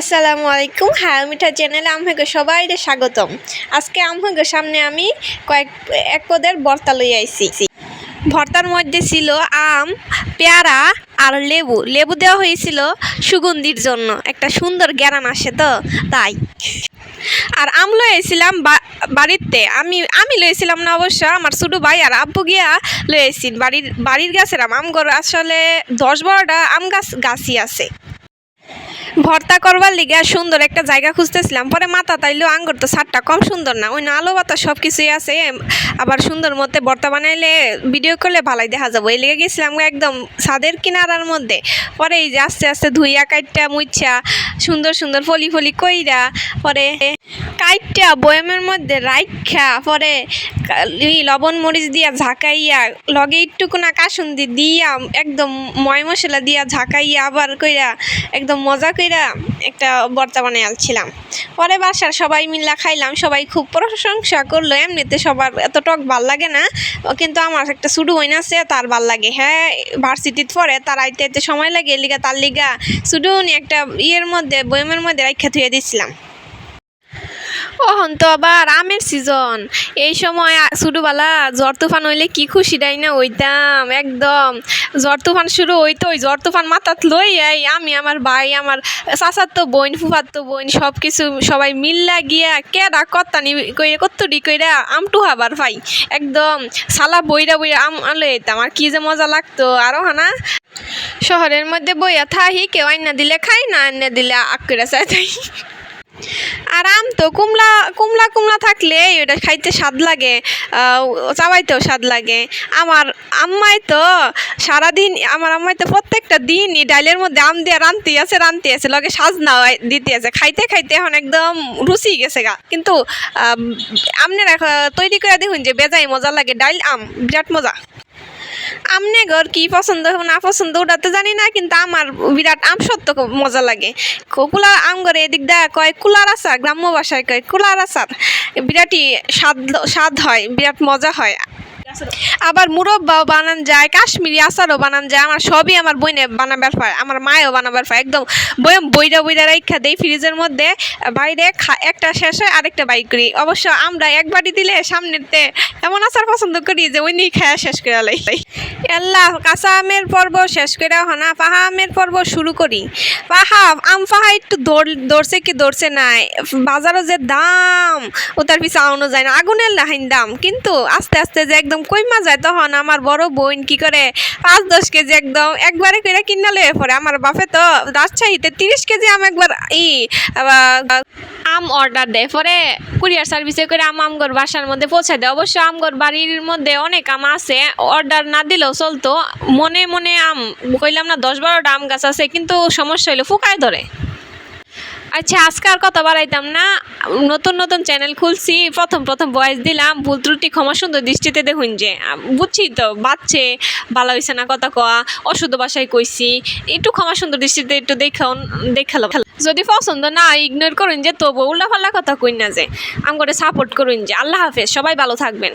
আসসালামু আলাইকুম। হ্যাঁ মিঠা চ্যানেলে আমাকে সবাই স্বাগতম। আজকে আমাকে সামনে আমি কয়েক, এক পদের ভর্তা লই আইছি। ভর্তার মধ্যে ছিল আম, পেয়ারা আর লেবু। লেবু দেওয়া হয়েছিল সুগন্ধির জন্য। একটা সুন্দর গ্যারান আসে তো, তাই। আর আম লয়েছিলাম বাড়িতে। আমি আমি লয়েছিলাম না অবশ্য, আমার ছোটো ভাই আর আব্বু গিয়া লয়েছি বাড়ির বাড়ির গাছের আম। আমগর আসলে দশ বারোটা আম গাছ, গাছই আছে। ভর্তা করবার লিগে সুন্দর একটা জায়গা খুঁজতেছিলাম। পরে মাথা তাইলো, আঙ্গুর তো সারটা কম সুন্দর না ওই আলো বাতা সব কিছুই আছে আবার সুন্দর মধ্যে ভর্তা বানাইলে ভিডিও করলে ভালোই দেখা যাব। এই লেগে গেছিলাম একদম ছাদের কিনারার মধ্যে। পরে এই যে আস্তে আস্তে ধুইয়া কাইটটা মুচ্ছা সুন্দর সুন্দর ফলি ফলি কইরা, পরে কাইটটা বয়ামের মধ্যে রাইখা, পরে লবণ মরিচ দিয়া ঝাঁকাইয়া, লগে একটুকুনা কাসুন্দি দিয়া একদম ময় মশলা দিয়া ঝাঁকাইয়া আবার কইরা একদম মজা কইরা একটা বর্তা বানাই আলছিলাম পরে বাসার সবাই মিল্লা খাইলাম, সবাই খুব প্রশংসা করল। এমনিতে সবার এত টক ভালো লাগে না, কিন্তু আমার একটা সুডু হইন আছে, তার ভালো লাগে। হ্যাঁ ভার্সিটিত পরে তার আইতে আইতে সময় লাগে লিগা তার লিগা সুডু একটা ইয়ের মধ্যে বয়মের মধ্যে রাখা থুয়ে দিছিলাম। ওহন তো আবার আমের সিজন এই সময় ছোটোবেলা জ্বর তুফান হইলে কি খুশি দেয় না ওইতাম একদম। জ্বর তুফান শুরু হইতো ওই জ্বর তুফান মাথাত লই এই আমি আমার ভাই, আমার চাচার তো বোন, ফুফার তো বোন সব কিছু সবাই মিল্লা গিয়া কেডা কত্তানি কইরে কত্তুডি কইরা আমটু হাবার ভাই একদম, সালা বইরা বইরা আম লই যেতাম আর কি যে মজা লাগতো, আরও হানা। শহরের মধ্যে বইয়া থাহি, কেউ আইনা দিলে খাই না, আইনা দিলে আক্কেরা চাই আর আম তো, কুমলা কুমলা কুমলা থাকলে ওটা খাইতে স্বাদ লাগে চাবাইতেও স্বাদ লাগে। আমার আম্মাই তো সারাদিন, আমার আম্মাই তো প্রত্যেকটা দিনই ডাইলের মধ্যে আম দিয়ে রানতে আছে রানতে আছে, লগে সাজ না দিতে আছে। খাইতে খাইতে এখন একদম রুচি গেছে গা। কিন্তু আপনারা তৈরি করে দেখুন যে বেজাই মজা লাগে, ডাইল আম, বিরাট মজা। আমনে ঘর কি পছন্দ না পছন্দ ওটা তো জানি না, কিন্তু আমার বিরাট আম সত্য মজা লাগে। কুলার আম করে এদিক দা কয়, কুলার আচার, গ্রাম্য ভাষায় কয়, কুলার আচার। বিরাটই স্বাদ স্বাদ হয়, বিরাট মজা হয়। আবার মুরব্বাও বানান যায়, কাশ্মীরি আচারও বানান যায়, আমার সবই আমার বইনে বানাবার পায় আমার মায়ও বানাবার পায় একদম বইম বইরা বইরা রাইখা দেই ফ্রিজের মধ্যে, বাইরে একটা শেষ হয়, আরেকটা বাইক করি। অবশ্য আমরা এক দিলে সামনেতে এমন আচার পছন্দ করি যে ওই নিয়ে খায়া শেষ করে লাই। আল্লাহ কাঁচা আমের পর্ব শেষ করে হনা পাহা আমের পর্ব শুরু করি। পাহা, আম পাহা একটু দৌড়, দৌড়ছে কি দৌড়ছে নাই, বাজারও যে দাম ও তার পিছনে আউনো যায় না, আগুনের লাহাইন দাম, কিন্তু আস্তে আস্তে যে একদম কইমা যায় তখন আমার বড় বোন কি করে পাঁচ, দশ কেজি একদম একবারে করে কিনা লয়ে পরে আমার বাপে তো রাজশাহীতে তিরিশ কেজি আম একবার ই আম অর্ডার দেয়। পরে কুরিয়ার সার্ভিসে করে আম আমগর বাসার মধ্যে পৌঁছে দেয়। অবশ্য আমগর বাড়ির মধ্যে অনেক আম আছে। অর্ডার না দিলেও চলতো। মনে মনে আম, কইলাম না দশ বারোটা আম গাছ আছে, কিন্তু সমস্যা হইল ফুকায় ধরে। আচ্ছা আজকে আর কথা বাড়াইতাম না। নতুন নতুন চ্যানেল খুলছি, প্রথম প্রথম বয়স দিলাম, ভুল ত্রুটি ক্ষমা সুন্দর দৃষ্টিতে দেখুন যে বুঝছি তো বাচ্চে ভালো হয়েছে না কথা কয়া অশুদ্ধ বাসায় কইছি, একটু ক্ষমা সুন্দর দৃষ্টিতে একটু দেখাও দেখাল যদি পছন্দ না ইগনোর করুন যে তবু উল্লাফাল্লা কথা কই না যে আম করে সাপোর্ট করুন যে, আল্লাহ হাফেজ, সবাই ভালো থাকবেন।